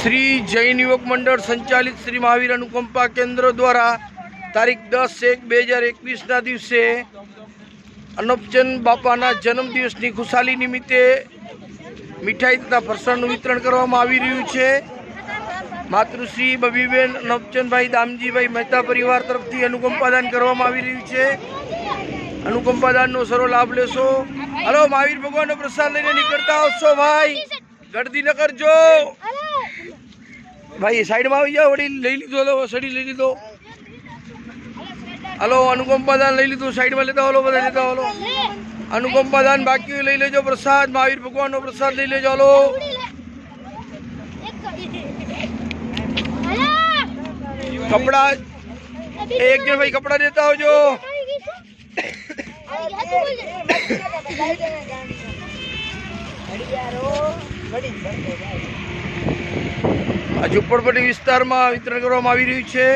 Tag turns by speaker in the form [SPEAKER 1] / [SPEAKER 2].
[SPEAKER 1] શ્રી જૈન યુવક મંડળ સંચાલિત શ્રી મહાવીર અનુકંપા કેન્દ્ર દ્વારા તારીખ દસ એક બે હજાર એકવીસના દિવસે અનપચંદ બાપાના જન્મદિવસની ખુશાલી નિમિત્તે મીઠાઈ તથા ફરસાણનું વિતરણ કરવામાં આવી રહ્યું છે. માતૃશ્રી બબીબેન અનપચંદભાઈ દામજીભાઈ મહેતા પરિવાર તરફથી અનુકંપાદાન કરવામાં આવી રહ્યું છે. અનુકંપાદાનનો સરો લાભ લેશો. હલો, મહાવીર ભગવાનનો પ્રસાદ લઈને નીકળતા આવશો ભાઈ. ગળદી ન કરજો. ભાઈ સાઈડમાં આવી જાઓ વડી લઈ લીધો, હલો સડી લઈ લીધો. હલો અનુકંપાદાન લઈ લીધું, સાઈડમાં લેતા હલો બધા લેતા હલો. અનુકંપાદાન બાકી લઈ લેજો, પ્રસાદ, મહાવીર ભગવાનનો પ્રસાદ લઈ લેજો, હલો. કપડા, એક જણ ભાઈ કપડા દેતા આવજો. આ ઝુંપડપટ્ટી વિસ્તારમાં વિતરણ કરવામાં આવી રહ્યું છે.